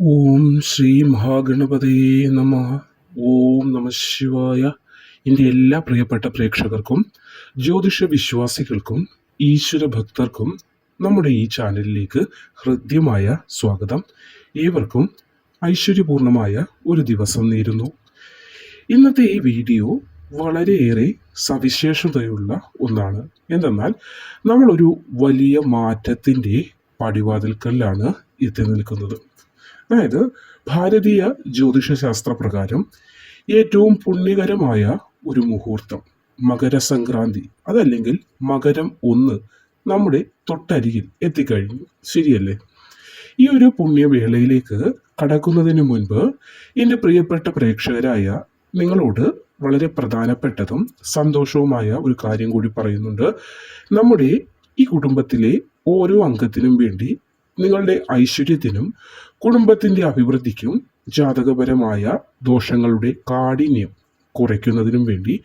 ഓം ശ്രീ മഹാഗണപതയേ നമ. ഓം നമ ശിവായ. എന്റെ എല്ലാ പ്രിയപ്പെട്ട പ്രേക്ഷകർക്കും ജ്യോതിഷ വിശ്വാസികൾക്കും ഈശ്വര ഭക്തർക്കും നമ്മുടെ ഈ ചാനലിലേക്ക് ഹൃദ്യമായ സ്വാഗതം. ഏവർക്കും ഐശ്വര്യപൂർണമായ ഒരു ദിവസം നേരുന്നു. ഇന്നത്തെ ഈ വീഡിയോ വളരെയേറെ സവിശേഷതയുള്ള ഒന്നാണ്. എന്തെന്നാൽ നമ്മളൊരു വലിയ മാറ്റത്തിന്റെ പടിവാതിൽക്കല്ലാണ് എത്തി നിൽക്കുന്നത്. അതായത് ഭാരതീയ ജ്യോതിഷശാസ്ത്ര പ്രകാരം ഏറ്റവും പുണ്യകരമായ ഒരു മുഹൂർത്തം മകരസംക്രാന്തി. അതല്ലെങ്കിൽ മകരം ഒന്ന് നമ്മുടെ തൊട്ടരികിൽ എത്തിക്കഴിഞ്ഞു. ശരിയല്ലേ? ഈ ഒരു പുണ്യവേളയിലേക്ക് കടക്കുന്നതിന് മുൻപ് എന്റെ പ്രിയപ്പെട്ട പ്രേക്ഷകരായ നിങ്ങളോട് വളരെ പ്രധാനപ്പെട്ടതും സന്തോഷവുമായ ഒരു കാര്യം കൂടി പറയുന്നുണ്ട്. നമ്മുടെ ഈ കുടുംബത്തിലെ ഓരോ അംഗത്തിനും വേണ്ടി നിങ്ങളുടെ ഐശ്വര്യത്തിനും കുടുംബത്തിന്റെ അഭിവൃദ്ധിക്കും ജാതകപരമായ ദോഷങ്ങളുടെ കാഠിന്യം കുറയ്ക്കുന്നതിനും വേണ്ടി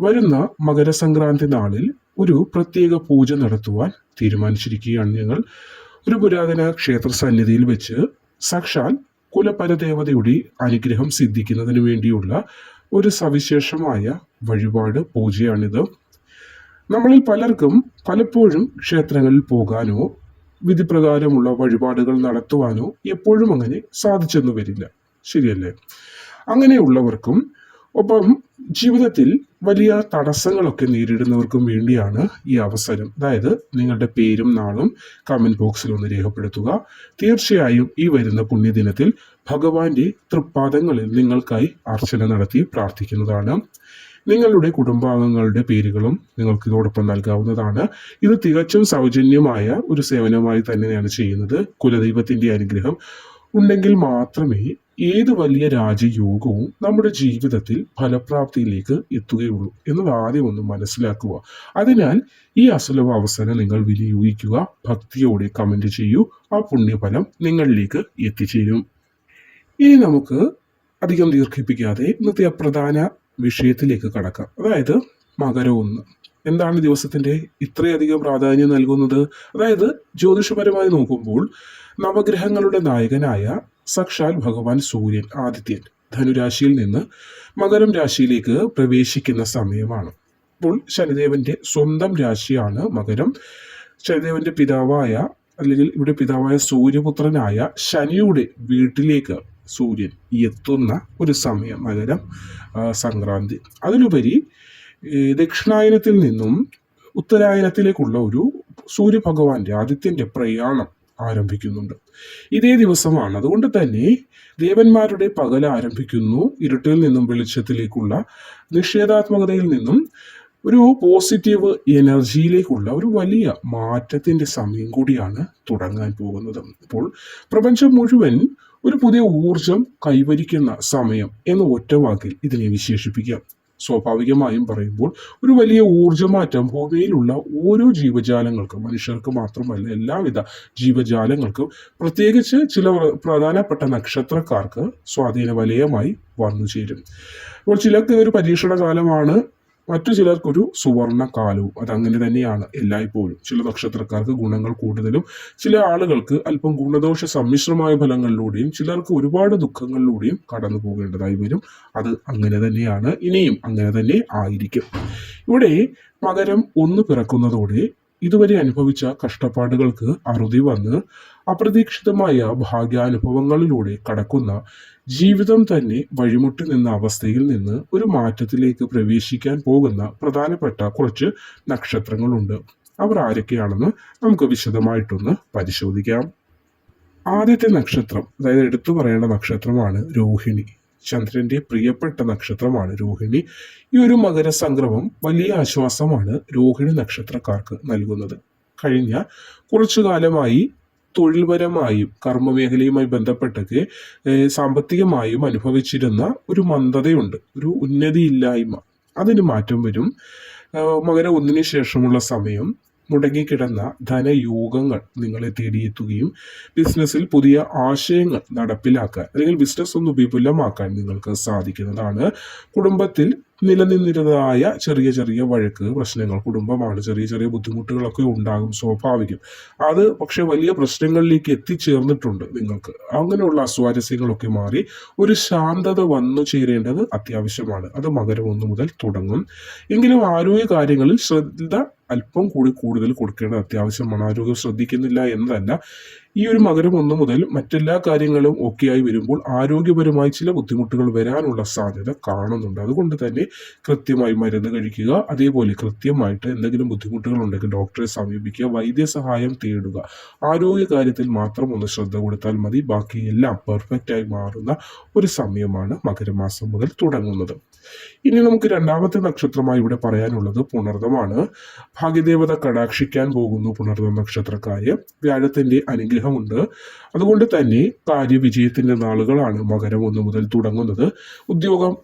വരുന്ന മകരസംക്രാന്തി നാളിൽ ഒരു പ്രത്യേക പൂജ നടത്തുവാൻ തീരുമാനിച്ചിരിക്കുകയാണ് ഞങ്ങൾ. ഒരു പുരാതന ക്ഷേത്ര സന്നിധിയിൽ വെച്ച് സാക്ഷാൽ കുലപരദേവതയുടെ അനുഗ്രഹം സിദ്ധിക്കുന്നതിന് വേണ്ടിയുള്ള ഒരു സവിശേഷമായ വഴിപാട് പൂജയാണിത്. നമ്മളിൽ പലർക്കും പലപ്പോഴും ക്ഷേത്രങ്ങളിൽ പോകാനോ വിധിപ്രകാരമുള്ള വഴിപാടുകൾ നടത്തുവാനോ എപ്പോഴും അങ്ങനെ സാധിച്ചെന്നു വരില്ല. ശരിയല്ലേ? അങ്ങനെയുള്ളവർക്കും ഒപ്പം ജീവിതത്തിൽ വലിയ തടസ്സങ്ങളൊക്കെ നേരിടുന്നവർക്കും വേണ്ടിയാണ് ഈ അവസരം. അതായത് നിങ്ങളുടെ പേരും നാളും കമന്റ് ബോക്സിൽ ഒന്ന് രേഖപ്പെടുത്തുക. തീർച്ചയായും ഈ വരുന്ന പുണ്യദിനത്തിൽ ഭഗവാന്റെ തൃപ്പാദങ്ങളിൽ നിങ്ങൾക്കായി അർച്ചന നടത്തി പ്രാർത്ഥിക്കുന്നതാണ്. നിങ്ങളുടെ കുടുംബാംഗങ്ങളുടെ പേരുകളും നിങ്ങൾക്ക് ഇതോടൊപ്പം നൽകാവുന്നതാണ്. ഇത് തികച്ചും സൗജന്യമായ ഒരു സേവനമായി തന്നെയാണ് ചെയ്യുന്നത്. കുലദൈവത്തിന്റെ അനുഗ്രഹം. ഉണ്ടെങ്കിൽ മാത്രമേ ഏത് വലിയ രാജയോഗവും നമ്മുടെ ജീവിതത്തിൽ ഫലപ്രാപ്തിയിലേക്ക് എത്തുകയുള്ളൂ എന്നത് ആദ്യം ഒന്ന് മനസ്സിലാക്കുക. അതിനാൽ ഈ അസുലഭ അവസരം നിങ്ങൾ വിനിയോഗിക്കുക. ഭക്തിയോടെ കമന്റ് ചെയ്യൂ. ആ പുണ്യഫലം നിങ്ങളിലേക്ക് എത്തിച്ചേരും. ഇനി നമുക്ക് അധികം ദീർഘിപ്പിക്കാതെ ഇന്നത്തെ പ്രധാന വിഷയത്തിലേക്ക് കടക്കാം. അതായത് മകരം ഒന്ന് എന്താണ് ദിവസത്തിന്റെ ഇത്രയധികം പ്രാധാന്യം നൽകുന്നത്? അതായത് ജ്യോതിഷപരമായി നോക്കുമ്പോൾ നവഗ്രഹങ്ങളുടെ നായകനായ സക്ഷാൽ ഭഗവാൻ സൂര്യൻ ആദിത്യൻ ധനുരാശിയിൽ നിന്ന് മകരം രാശിയിലേക്ക് പ്രവേശിക്കുന്ന സമയമാണ്. അപ്പോൾ ശനിദേവന്റെ സ്വന്തം രാശിയാണ് മകരം. ശനിദേവന്റെ പിതാവായ അല്ലെങ്കിൽ ഇവിടെ പിതാവായ സൂര്യപുത്രനായ ശനിയുടെ വീട്ടിലേക്ക് സൂര്യൻ എത്തുന്ന ഒരു സമയം മകരം സംക്രാന്തി. അതിലുപരി ദക്ഷിണായനത്തിൽ നിന്നും ഉത്തരായനത്തിലേക്കുള്ള ഒരു സൂര്യഭഗവാന്റെ ആദിത്യന്റെ പ്രയാണം ആരംഭിക്കുന്നുണ്ട്. ഇതേ ദിവസമാണ്. അതുകൊണ്ട് തന്നെ ദേവന്മാരുടെ പകൽ ആരംഭിക്കുന്നു. ഇരുട്ടിൽ നിന്നും വെളിച്ചത്തിലേക്കുള്ള നിഷേധാത്മകതയിൽ നിന്നും ഒരു പോസിറ്റീവ് എനർജിയിലേക്കുള്ള ഒരു വലിയ മാറ്റത്തിന്റെ സമയം കൂടിയാണ് തുടങ്ങാൻ പോകുന്നത്. അപ്പോൾ പ്രപഞ്ചം മുഴുവൻ ഒരു പുതിയ ഊർജം കൈവരിക്കുന്ന സമയം എന്ന ഒറ്റ വാക്കിൽ ഇതിനെ വിശേഷിപ്പിക്കാം. സ്വാഭാവികമായും പറയുമ്പോൾ ഒരു വലിയ ഊർജമാറ്റം ഭൂമിയിലുള്ള ഓരോ ജീവജാലങ്ങൾക്കും മനുഷ്യർക്ക് മാത്രമല്ല എല്ലാവിധ ജീവജാലങ്ങൾക്കും പ്രത്യേകിച്ച് ചില പ്രധാനപ്പെട്ട നക്ഷത്രക്കാർക്ക് സ്വാധീന വലയമായി വന്നു ചേരും അപ്പോൾ ചിലർക്ക് ഒരു പരീക്ഷണ കാലമാണ് മറ്റു ചിലർക്കൊരു സുവർണ കാലവും അതങ്ങനെ തന്നെയാണ് എല്ലായ്പ്പോഴും. ചില നക്ഷത്രക്കാർക്ക് ഗുണങ്ങൾ കൂടുതലും ചില ആളുകൾക്ക് അല്പം ഗുണദോഷ സമ്മിശ്രമായ ഫലങ്ങളിലൂടെയും ചിലർക്ക് ഒരുപാട് ദുഃഖങ്ങളിലൂടെയും കടന്നു പോകേണ്ടതായി വരും. അത് അങ്ങനെ തന്നെയാണ് ഇനിയും അങ്ങനെ തന്നെ ആയിരിക്കും. ഇവിടെ മകരം ഒന്ന് പിറക്കുന്നതോടെ ഇതുവരെ അനുഭവിച്ച കഷ്ടപ്പാടുകൾക്ക് അറുതി വന്ന് അപ്രതീക്ഷിതമായ ഭാഗ്യാനുഭവങ്ങളിലൂടെ കടക്കുന്ന ജീവിതം തന്നെ വഴിമുട്ടി നിന്ന അവസ്ഥയിൽ നിന്ന് ഒരു മാറ്റത്തിലേക്ക് പ്രവേശിക്കാൻ പോകുന്ന പ്രധാനപ്പെട്ട കുറച്ച് നക്ഷത്രങ്ങളുണ്ട്. അവർ ആരൊക്കെയാണെന്ന് നമുക്ക് വിശദമായിട്ടൊന്ന് പരിശോധിക്കാം. ആദ്യത്തെ നക്ഷത്രം അതായത് എടുത്തു പറയേണ്ട നക്ഷത്രമാണ് രോഹിണി. ചന്ദ്രന്റെ പ്രിയപ്പെട്ട നക്ഷത്രമാണ് രോഹിണി. ഈ ഒരു മകരസംക്രമം വലിയ ആശ്വാസമാണ് രോഹിണി നക്ഷത്രക്കാർക്ക് നൽകുന്നത്. കഴിഞ്ഞ കുറച്ചു കാലമായി തൊഴിൽപരമായും കർമ്മമേഖലയുമായി ബന്ധപ്പെട്ടൊക്കെ സാമ്പത്തികമായും അനുഭവിച്ചിരുന്ന ഒരു മന്ദതയുണ്ട് ഒരു ഉന്നതിയില്ലായ്മ. അതിന് മാറ്റം വരും. മകര ഒന്നിനു ശേഷമുള്ള സമയം മുടങ്ങിക്കിടന്ന ധനയോഗങ്ങൾ നിങ്ങളെ തേടിയെത്തുകയും ബിസിനസ്സിൽ പുതിയ ആശയങ്ങൾ നടപ്പിലാക്കാൻ അല്ലെങ്കിൽ ബിസിനസ് ഒന്ന് വിപുലമാക്കാൻ നിങ്ങൾക്ക് സാധിക്കുന്നതാണ്. കുടുംബത്തിൽ നിലനിന്നിരുന്നതായ ചെറിയ ചെറിയ വഴക്ക് പ്രശ്നങ്ങൾ കുടുംബമാണ്. ചെറിയ ചെറിയ ബുദ്ധിമുട്ടുകളൊക്കെ ഉണ്ടാകും സ്വാഭാവികം. അത് പക്ഷെ വലിയ പ്രശ്നങ്ങളിലേക്ക് എത്തിച്ചേർന്നിട്ടുണ്ട് നിങ്ങൾക്ക്. അങ്ങനെയുള്ള അസ്വാരസ്യങ്ങളൊക്കെ മാറി ഒരു ശാന്തത വന്നു ചേരേണ്ടത് അത്യാവശ്യമാണ്. അത് മകരം ഒന്ന് മുതൽ തുടങ്ങും. എങ്കിലും ആരോഗ്യ കാര്യങ്ങളിൽ ശ്രദ്ധ അല്പം കൂടി കൂടുതൽ കൊടുക്കേണ്ടത് അത്യാവശ്യമാണ്. ആരോഗ്യം ശ്രദ്ധിക്കുന്നില്ല എന്നതല്ല. ഈ ഒരു മകരം ഒന്ന് മുതൽ മറ്റെല്ലാ കാര്യങ്ങളും ഒക്കെയായി വരുമ്പോൾ ആരോഗ്യപരമായി ചില ബുദ്ധിമുട്ടുകൾ വരാനുള്ള സാധ്യത കാണുന്നുണ്ട്. അതുകൊണ്ട് തന്നെ കൃത്യമായി മരുന്ന് കഴിക്കുക അതേപോലെ കൃത്യമായിട്ട് എന്തെങ്കിലും ബുദ്ധിമുട്ടുകൾ ഉണ്ടെങ്കിൽ ഡോക്ടറെ സമീപിക്കുക വൈദ്യസഹായം തേടുക. ആരോഗ്യ കാര്യത്തിൽ മാത്രം ഒന്ന് ശ്രദ്ധ കൊടുത്താൽ മതി. ബാക്കിയെല്ലാം പെർഫെക്റ്റ് ആയി മാറുന്ന ഒരു സമയമാണ് മകരമാസം മുതൽ തുടങ്ങുന്നത്. ഇനി നമുക്ക് രണ്ടാമത്തെ നക്ഷത്രമായി ഇവിടെ പറയാനുള്ളത് പുണർദമാണ്. ഭാഗ്യദേവത കടാക്ഷിക്കാൻ പോകുന്നു പുണർദ നക്ഷത്രക്കാര്. വ്യാഴത്തിന്റെ അനുഗ്രഹമുണ്ട് അതുകൊണ്ട് തന്നെ കാര്യവിജയത്തിന്റെ നാളുകളാണ് മകരം ഒന്ന് മുതൽ തുടങ്ങുന്നത്. ഉദ്യോഗം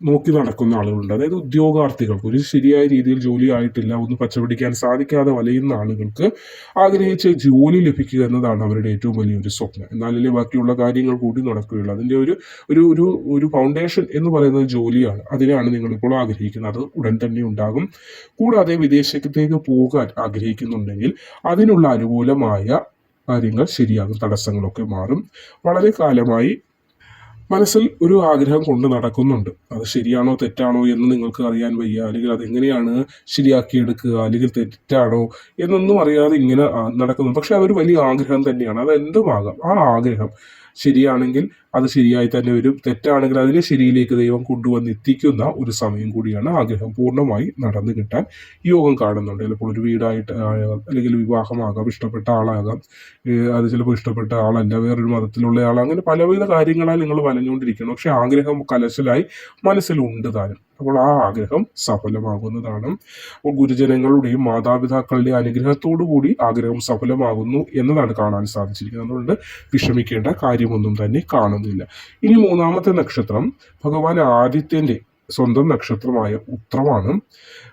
നോക്കി നടക്കുന്ന ആളുകളുണ്ട്. അതായത് ഉദ്യോഗാർത്ഥികൾക്ക് ഒരു ശരിയായ രീതിയിൽ ജോലി ആയിട്ടില്ല ഒന്ന് പച്ചപിടിക്കാൻ സാധിക്കാതെ വലയുന്ന ആളുകൾക്ക് ആഗ്രഹിച്ച ജോലി ലഭിക്കുക എന്നതാണ് അവരുടെ ഏറ്റവും വലിയൊരു സ്വപ്നം. എന്നാലല്ലേ ബാക്കിയുള്ള കാര്യങ്ങൾ കൂടി നടക്കുകയുള്ളൂ. അതിന്റെ ഒരു ഒരു ഒരു ഒരു ഫൗണ്ടേഷൻ എന്ന് പറയുന്നത് ജോലിയാണ്. അതിനാണ് നിങ്ങളിപ്പോൾ ആഗ്രഹിക്കുന്നത്. അത് ഉടൻ തന്നെ ഉണ്ടാകും. കൂടാതെ വിദേശത്തേക്ക് പോകാൻ ആഗ്രഹിക്കുന്നുണ്ടെങ്കിൽ അതിനുള്ള അനുകൂലമായ കാര്യങ്ങൾ ശരിയാകും തടസ്സങ്ങളൊക്കെ മാറും. വളരെ കാലമായി മനസ്സിൽ ഒരു ആഗ്രഹം കൊണ്ട് നടക്കുന്നുണ്ട്. അത് ശരിയാണോ തെറ്റാണോ എന്ന് നിങ്ങൾക്ക് അറിയാൻ വയ്യ. അല്ലെങ്കിൽ അതെങ്ങനെയാണ് ശരിയാക്കിയെടുക്കുക അല്ലെങ്കിൽ തെറ്റാണോ എന്നൊന്നും അറിയാതെ ഇങ്ങനെ നടക്കുന്നു പക്ഷെ അതൊരു വലിയ ആഗ്രഹം തന്നെയാണ്. അത് എന്തുമാകാം ആ ആഗ്രഹം ശരിയാണെങ്കിൽ അത് ശരിയായി തന്നെ വരും. തെറ്റാണെങ്കിൽ അതിനെ ശരിയിലേക്ക് ദൈവം കൊണ്ടുവന്ന് എത്തിക്കുന്ന ഒരു സമയം കൂടിയാണ് ആഗ്രഹം പൂർണമായി നടന്നു കിട്ടാൻ യോഗം കാണുന്നുണ്ട്. ചിലപ്പോൾ ഒരു വീടായിട്ട് അല്ലെങ്കിൽ വിവാഹമാകാം ഇഷ്ടപ്പെട്ട ആളാകാം. അത് ചിലപ്പോൾ ഇഷ്ടപ്പെട്ട ആളല്ല വേറൊരു മതത്തിലുള്ള ആൾ അങ്ങനെ പലവിധ കാര്യങ്ങളാൽ നിങ്ങൾ വലഞ്ഞുകൊണ്ടിരിക്കണം പക്ഷെ ആഗ്രഹം കലശലായി മനസ്സിലുണ്ട് താനും. അപ്പോൾ ആ ആഗ്രഹം സഫലമാകുന്നതാണ്. ഗുരുജനങ്ങളുടെയും മാതാപിതാക്കളുടെയും അനുഗ്രഹത്തോടു കൂടി ആഗ്രഹം സഫലമാകുന്നു എന്നതാണ് കാണാൻ സാധിച്ചിരിക്കുന്നത്. അതുകൊണ്ട് വിഷമിക്കേണ്ട കാര്യമൊന്നും തന്നെ കാണുന്നില്ല. ഇനി മൂന്നാമത്തെ നക്ഷത്രം ഭഗവാൻ ആദിത്യന്റെ സ്വന്തം നക്ഷത്രമായ ഉത്രമാണ്.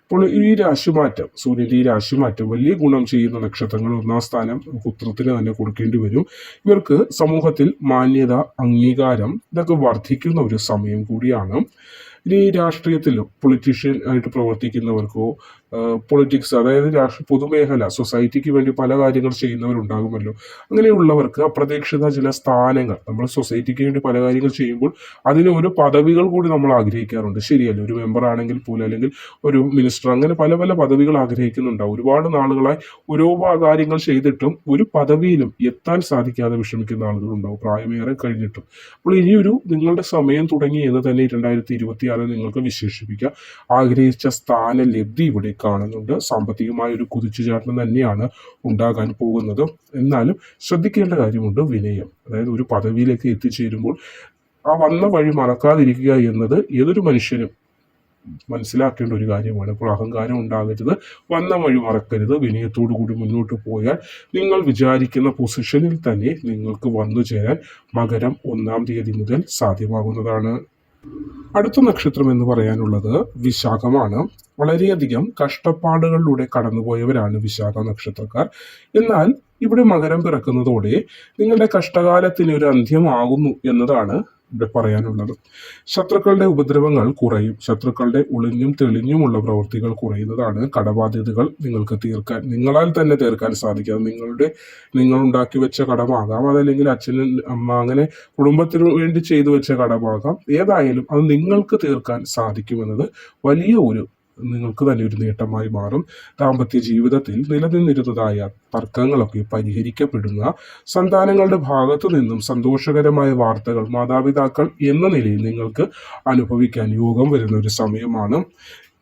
അപ്പോൾ ഈ രാശിമാറ്റം സൂര്യന്റെ ഈ രാശിമാറ്റം വലിയ ഗുണം ചെയ്യുന്ന നക്ഷത്രങ്ങൾ ഒന്നാം സ്ഥാനം നമുക്ക് ഉത്രത്തിന് തന്നെ കൊടുക്കേണ്ടി വരും. ഇവർക്ക് സമൂഹത്തിൽ മാന്യത അംഗീകാരം ഇതൊക്കെ വർദ്ധിക്കുന്ന ഒരു സമയം കൂടിയാണ്. ഇനി രാഷ്ട്രീയത്തിലോ പൊളിറ്റീഷ്യൻ ആയിട്ട് പ്രവർത്തിക്കുന്നവർക്കോ പൊളിറ്റിക്സ് അതായത് രാഷ്ട്ര പൊതുമേഖല സൊസൈറ്റിക്ക് വേണ്ടി പല കാര്യങ്ങൾ ചെയ്യുന്നവരുണ്ടാകുമല്ലോ. അങ്ങനെയുള്ളവർക്ക് അപ്രതീക്ഷിത ചില സ്ഥാനങ്ങൾ നമ്മൾ സൊസൈറ്റിക്ക് വേണ്ടി പല കാര്യങ്ങൾ ചെയ്യുമ്പോൾ അതിന് ഒരു പദവികൾ കൂടി നമ്മൾ ആഗ്രഹിക്കാറുണ്ട്. ശരിയല്ല? ഒരു മെമ്പർ ആണെങ്കിൽ പോലും അല്ലെങ്കിൽ ഒരു മിനിസ്റ്റർ അങ്ങനെ പല പല പദവികൾ ആഗ്രഹിക്കുന്നുണ്ടാവും. ഒരുപാട് നാളുകളായി ഓരോ കാര്യങ്ങൾ ചെയ്തിട്ടും ഒരു പദവിയിലും എത്താൻ സാധിക്കാതെ വിഷമിക്കുന്ന ആളുകളുണ്ടാവും. പ്രായമേറെ കഴിഞ്ഞിട്ടും. അപ്പോൾ ഇനിയൊരു നിങ്ങളുടെ സമയം തുടങ്ങി എന്ന് തന്നെ രണ്ടായിരത്തി ഇരുപത്തിയാറ് നിങ്ങൾക്ക് വിശേഷിപ്പിക്കാം. ആഗ്രഹിച്ച സ്ഥാന ലബ്ധി ഇവിടെ കാണുന്നുണ്ട്. സാമ്പത്തികമായ ഒരു കുതിച്ചുചാട്ടം തന്നെയാണ് ഉണ്ടാകാൻ പോകുന്നത്. എന്നാലും ശ്രദ്ധിക്കേണ്ട കാര്യമുണ്ട് വിനയം. അതായത് ഒരു പദവിയിലേക്ക് എത്തിച്ചേരുമ്പോൾ ആ വന്ന വഴി മറക്കാതിരിക്കുക എന്നത് ഏതൊരു മനുഷ്യനും മനസ്സിലാക്കേണ്ട ഒരു കാര്യമാണ്. ഇപ്പോൾ അഹങ്കാരം ഉണ്ടാകരുത് വന്ന വഴി മറക്കരുത് വിനയത്തോടു കൂടി മുന്നോട്ട് പോയാൽ നിങ്ങൾ വിചാരിക്കുന്ന പൊസിഷനിൽ തന്നെ നിങ്ങൾക്ക് വന്നു ചേരാൻ മകരം ഒന്നാം തീയതി മുതൽ സാധ്യമാകുന്നതാണ്. അടുത്ത നക്ഷത്രം എന്ന് പറയാനുള്ളത് വിശാഖമാണ്. വളരെയധികം കഷ്ടപ്പാടുകളിലൂടെ കടന്നുപോയവരാണ് വിശാഖ നക്ഷത്രക്കാർ. എന്നാൽ ഇവിടെ മകരം പിറക്കുന്നതോടെ നിങ്ങളുടെ കഷ്ടകാലത്തിന് ഒരു അന്ത്യമാകുന്നു എന്നതാണ് ഇവിടെ പറയാനുള്ളത്. ശത്രുക്കളുടെ ഉപദ്രവങ്ങൾ കുറയും. ശത്രുക്കളുടെ ഒളിഞ്ഞും തെളിഞ്ഞുമുള്ള പ്രവൃത്തികൾ കുറയുന്നതാണ് കടബാധ്യതകൾ നിങ്ങൾക്ക് തീർക്കാൻ നിങ്ങളാൽ തന്നെ തീർക്കാൻ സാധിക്കാതെ നിങ്ങളുടെ നിങ്ങൾ ഉണ്ടാക്കി വെച്ച കടമാകാം. അതല്ലെങ്കിൽ അച്ഛനും അമ്മ അങ്ങനെ കുടുംബത്തിന് വേണ്ടി ചെയ്തു വെച്ച കടമാകാം. ഏതായാലും അത് നിങ്ങൾക്ക് തീർക്കാൻ സാധിക്കുമെന്നത് വലിയ ഒരു നിങ്ങൾക്ക് തന്നെ ഒരു നേട്ടമായി മാറും. ദാമ്പത്യ ജീവിതത്തിൽ നിലനിന്നിരുന്നതായ തർക്കങ്ങളൊക്കെ പരിഹരിക്കപ്പെടുന്ന സന്താനങ്ങളുടെ ഭാഗത്തു നിന്നും സന്തോഷകരമായ വാർത്തകൾ മാതാപിതാക്കൾ എന്ന നിലയിൽ നിങ്ങൾക്ക് അനുഭവിക്കാൻ യോഗം വരുന്ന ഒരു സമയമാണ്.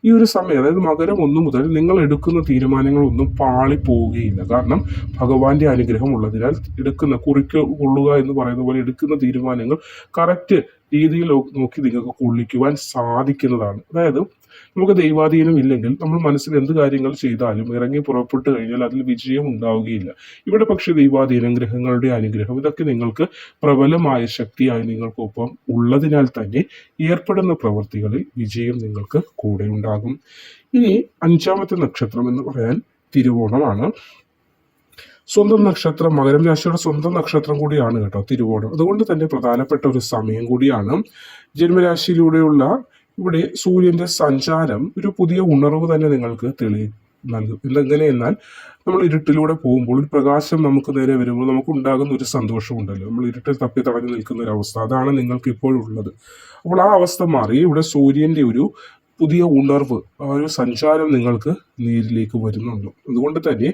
ഈ ഒരു സമയം അതായത് മകരം ഒന്നു മുതൽ നിങ്ങൾ എടുക്കുന്ന തീരുമാനങ്ങളൊന്നും പാളിപ്പോവുകയില്ല കാരണം ഭഗവാന്റെ അനുഗ്രഹം ഉള്ളതിനാൽ എടുക്കുന്ന കുറിക്ക് കൊള്ളുക എന്ന് പറയുന്ന പോലെ എടുക്കുന്ന തീരുമാനങ്ങൾ കറക്റ്റ് രീതിയിൽ നോക്കി നിങ്ങൾക്ക് കൊള്ളിക്കുവാൻ സാധിക്കുന്നതാണ്. അതായത് നമുക്ക് ദൈവാധീനം ഇല്ലെങ്കിൽ നമ്മൾ മനസ്സിൽ എന്ത് കാര്യങ്ങൾ ചെയ്താലും ഇറങ്ങി പുറപ്പെട്ടു കഴിഞ്ഞാൽ അതിൽ വിജയം ഉണ്ടാവുകയില്ല. ഇവിടെ പക്ഷേ ദൈവാധീനം ഗ്രഹങ്ങളുടെ അനുഗ്രഹം ഇതൊക്കെ നിങ്ങൾക്ക് പ്രബലമായ ശക്തിയായി നിങ്ങൾക്കൊപ്പം ഉള്ളതിനാൽ തന്നെ ഏർപ്പെടുന്ന പ്രവൃത്തികളിൽ വിജയം നിങ്ങൾക്ക് കൂടെ ഉണ്ടാകും. ഇനി അഞ്ചാമത്തെ നക്ഷത്രം എന്ന് പറയാൻ തിരുവോണമാണ്. സ്വന്തം നക്ഷത്രം മകരം രാശിയുടെ സ്വന്തം നക്ഷത്രം കൂടിയാണ് കേട്ടോ തിരുവോണം. അതുകൊണ്ട് തന്നെ പ്രധാനപ്പെട്ട ഒരു സമയം കൂടിയാണ് ജന്മരാശിയിലൂടെയുള്ള ഇവിടെ സൂര്യന്റെ സഞ്ചാരം ഒരു പുതിയ ഉണർവ് തന്നെ നിങ്ങൾക്ക് തെളി നൽകും. എന്തെങ്ങനെ എന്നാൽ നമ്മൾ ഇരുട്ടിലൂടെ പോകുമ്പോൾ ഒരു പ്രകാശം നമുക്ക് നേരെ വരുമ്പോൾ നമുക്ക് ഉണ്ടാകുന്ന ഒരു സന്തോഷമുണ്ടല്ലോ നമ്മൾ ഇരുട്ടിൽ തപ്പി തടഞ്ഞു നിൽക്കുന്ന ഒരു അവസ്ഥ. അതാണ് നിങ്ങൾക്ക് ഇപ്പോഴുള്ളത് അപ്പോൾ ആ അവസ്ഥ മാറി ഇവിടെ സൂര്യന്റെ ഒരു പുതിയ ഉണർവ് ആ ഒരു സഞ്ചാരം നിങ്ങൾക്ക് നേരിലേക്ക് വരുന്നുണ്ട്. അതുകൊണ്ട് തന്നെ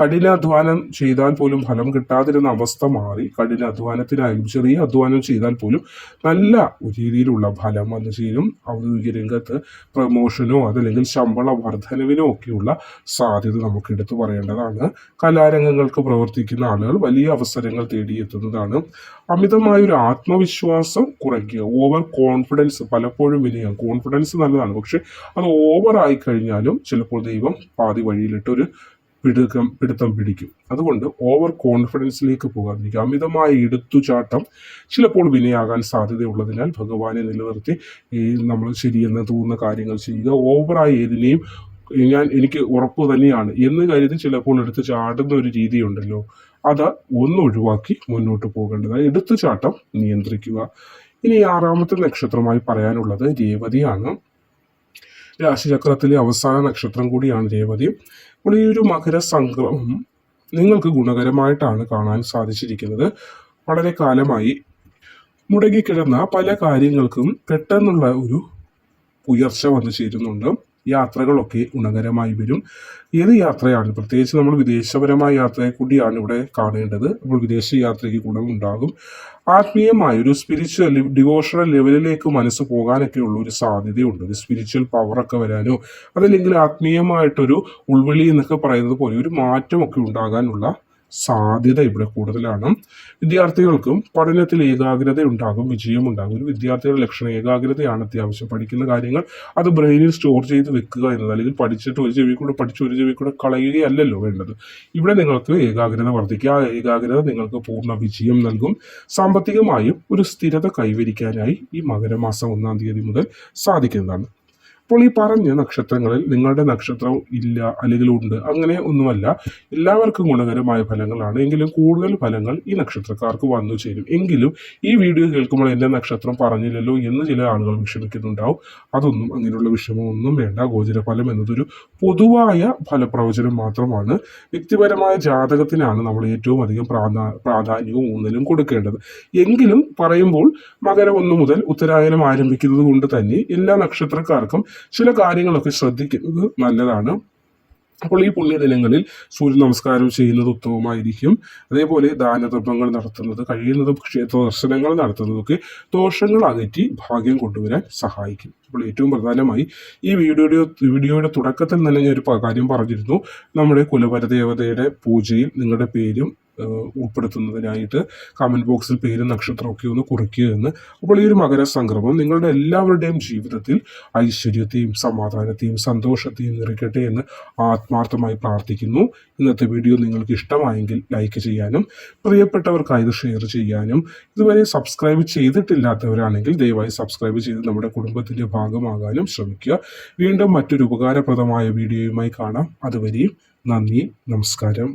കഠിനാധ്വാനം ചെയ്താൽ പോലും ഫലം കിട്ടാതിരുന്ന അവസ്ഥ മാറി കഠിനാധ്വാനത്തിനായാലും ചെറിയ അധ്വാനം ചെയ്താൽ പോലും നല്ല രീതിയിലുള്ള ഫലം വന്നു ചേരും. ഔദ്യോഗിക രംഗത്ത് പ്രമോഷനോ അതല്ലെങ്കിൽ ശമ്പള വർധനവിനോ ഒക്കെയുള്ള സാധ്യത നമുക്ക് എടുത്തു പറയേണ്ടതാണ്. കലാരംഗങ്ങൾക്ക് പ്രവർത്തിക്കുന്ന ആളുകൾ വലിയ അവസരങ്ങൾ തേടിയെത്തുന്നതാണ്. അമിതമായ ഒരു ആത്മവിശ്വാസം കുറയ്ക്കുക ഓവർ കോൺഫിഡൻസ് പലപ്പോഴും വിനയം കോൺഫിഡൻസ് നല്ലതാണ്. പക്ഷെ അത് ഓവർ ആയി കഴിഞ്ഞാലും ചിലപ്പോൾ ദൈവം പാതി വഴിയിലിട്ട് ഒരു പിടുക്കം പിടുത്തം പിടിക്കും. അതുകൊണ്ട് ഓവർ കോൺഫിഡൻസിലേക്ക് പോകാതിരിക്കുക. അമിതമായ എടുത്തുചാട്ടം ചിലപ്പോൾ വിനയാകാൻ സാധ്യതയുള്ളതിനാൽ ഭഗവാനെ നിലനിർത്തി നമ്മൾ ശരിയെന്ന് തോന്നുന്ന കാര്യങ്ങൾ ചെയ്യുക. ഓവറായി ഏതിനെയും ഞാൻ എനിക്ക് ഉറപ്പ് തന്നെയാണ് എന്ന് കരുതി ചിലപ്പോൾ എടുത്ത് ചാടുന്ന ഒരു രീതിയുണ്ടല്ലോ. അത് ഒന്ന് ഒഴിവാക്കി മുന്നോട്ട് പോകേണ്ടത്. എടുത്തുചാട്ടം നിയന്ത്രിക്കുക. ഇനി ആറാമത്തെ നക്ഷത്രമായി പറയാനുള്ളത് രേവതിയാണ്. രാശിചക്രത്തിലെ അവസാന നക്ഷത്രം കൂടിയാണ് രേവതി. അപ്പോൾ ഈ ഒരു മകര സംക്രമം നിങ്ങൾക്ക് ഗുണകരമായിട്ടാണ് കാണാൻ സാധിച്ചിരിക്കുന്നത്. വളരെ കാലമായി മുടങ്ങിക്കിടന്ന പല കാര്യങ്ങൾക്കും പെട്ടെന്നുള്ള ഒരു ഉയർച്ച വന്നു ചേരുന്നുണ്ട്. യാത്രകളൊക്കെ ഗുണകരമായി വരും. ഏത് യാത്രയാണ്? പ്രത്യേകിച്ച് നമ്മൾ വിദേശപരമായ യാത്രയെ കൂടിയാണ് ഇവിടെ കാണേണ്ടത്. അപ്പോൾ വിദേശ യാത്രയ്ക്ക് ഗുണമുണ്ടാകും ആത്മീയമായ ഒരു സ്പിരിച്വൽ ഡിവോഷണൽ ലെവലിലേക്ക് മനസ്സ് പോകാനൊക്കെ ഉള്ള ഒരു സാധ്യതയുണ്ട്. ഒരു സ്പിരിച്വൽ പവറൊക്കെ വരാനോ അതല്ലെങ്കിൽ ആത്മീയമായിട്ടൊരു ഉൾവിളി എന്നൊക്കെ പറയുന്നത് പോലെ ഒരു മാറ്റമൊക്കെ ഉണ്ടാകാനുള്ള സാധ്യത ഇവിടെ കൂടുതലാണ്. വിദ്യാർത്ഥികൾക്കും പഠനത്തിൽ ഏകാഗ്രത ഉണ്ടാകും വിജയം ഉണ്ടാകും ഒരു വിദ്യാർത്ഥിയുടെ ലക്ഷണം ഏകാഗ്രതയാണ് അത്യാവശ്യം. പഠിക്കുന്ന കാര്യങ്ങൾ അത് ബ്രെയിനിൽ സ്റ്റോർ ചെയ്ത് വെക്കുക എന്നത് അല്ലെങ്കിൽ പഠിച്ചിട്ട് ഒരു ചെവി കൂടെ പഠിച്ച് ഒരു ചെവി കൂടെ കളയുകയല്ലല്ലോ വേണ്ടത്. ഇവിടെ നിങ്ങൾക്ക് ഏകാഗ്രത വർദ്ധിക്കുക. ആ ഏകാഗ്രത നിങ്ങൾക്ക് പൂർണ വിജയം നൽകും. സാമ്പത്തികമായും ഒരു സ്ഥിരത കൈവരിക്കാനായി ഈ മകരമാസം ഒന്നാം തീയതി മുതൽ സാധിക്കുന്നതാണ്. അപ്പോൾ ഈ പറഞ്ഞ നക്ഷത്രങ്ങളിൽ നിങ്ങളുടെ നക്ഷത്രം ഇല്ല അല്ലെങ്കിൽ ഉണ്ട് അങ്ങനെ ഒന്നുമല്ല. എല്ലാവർക്കും ഗുണകരമായ ഫലങ്ങളാണ്. എങ്കിലും കൂടുതൽ ഫലങ്ങൾ ഈ നക്ഷത്രക്കാർക്ക് വന്നു ചേരും. എങ്കിലും ഈ വീഡിയോ കേൾക്കുമ്പോൾ എന്റെ നക്ഷത്രം പറഞ്ഞില്ലല്ലോ എന്ന് ചില ആളുകൾ വിഷമിക്കുന്നുണ്ടാവും. അതൊന്നും അങ്ങനെയുള്ള വിഷമമൊന്നും വേണ്ട. ഗോചരഫലം എന്നതൊരു പൊതുവായ ഫലപ്രവചനം മാത്രമാണ്. വ്യക്തിപരമായ ജാതകത്തിനാണ് നമ്മൾ ഏറ്റവും അധികം പ്രാധാ പ്രാധാന്യവും ഊന്നലും കൊടുക്കേണ്ടത്. എങ്കിലും പറയുമ്പോൾ മകരം ഒന്ന് മുതൽ ഉത്തരായനം ആരംഭിക്കുന്നത് കൊണ്ട് തന്നെ എല്ലാ നക്ഷത്രക്കാർക്കും ചില കാര്യങ്ങളൊക്കെ ശ്രദ്ധിക്കുന്നത് നല്ലതാണ്. അപ്പോൾ ഈ പുണ്യദിനങ്ങളിൽ സൂര്യ നമസ്കാരം ചെയ്യുന്നത് ഉത്തമമായിരിക്കും. അതേപോലെ ദാനതത്വങ്ങൾ നടത്തുന്നത് കഴിയുന്നതും ക്ഷേത്ര ദർശനങ്ങൾ നടത്തുന്നതൊക്കെ ദോഷങ്ങൾ അകറ്റി ഭാഗ്യം കൊണ്ടുവരാൻ സഹായിക്കും. അപ്പോൾ ഏറ്റവും പ്രധാനമായി ഈ വീഡിയോയുടെ വീഡിയോയുടെ തുടക്കത്തിൽ തന്നെ ഞാൻ ഒരു കാര്യം പറഞ്ഞിരുന്നു. നമ്മുടെ കുലപരദേവതയുടെ പൂജയിൽ നിങ്ങളുടെ പേരും ഉൾപ്പെടുത്തുന്നതിനായിട്ട് കമന്റ് ബോക്സിൽ പേരും നക്ഷത്രമൊക്കെ ഒന്ന് കുറിക്കുക എന്ന്. അപ്പോൾ ഈ ഒരു മകര സംക്രമം നിങ്ങളുടെ എല്ലാവരുടെയും ജീവിതത്തിൽ ഐശ്വര്യത്തെയും സമാധാനത്തെയും സന്തോഷത്തെയും നിറയ്ക്കട്ടെ എന്ന് ആത്മാർത്ഥമായി പ്രാർത്ഥിക്കുന്നു. ഇന്നത്തെ വീഡിയോ നിങ്ങൾക്ക് ഇഷ്ടമായെങ്കിൽ ലൈക്ക് ചെയ്യാനും പ്രിയപ്പെട്ടവർക്കായി ഷെയർ ചെയ്യാനും ഇതുവരെ സബ്സ്ക്രൈബ് ചെയ്തിട്ടില്ലാത്തവരാണെങ്കിൽ ദയവായി സബ്സ്ക്രൈബ് ചെയ്ത് നമ്മുടെ കുടുംബത്തിന്റെ ഭാഗമാകാനും ശ്രമിക്കുക. വീണ്ടും മറ്റൊരു ഉപകാരപ്രദമായ വീഡിയോയുമായി കാണാം. അതുവരെയും നന്ദി നമസ്കാരം.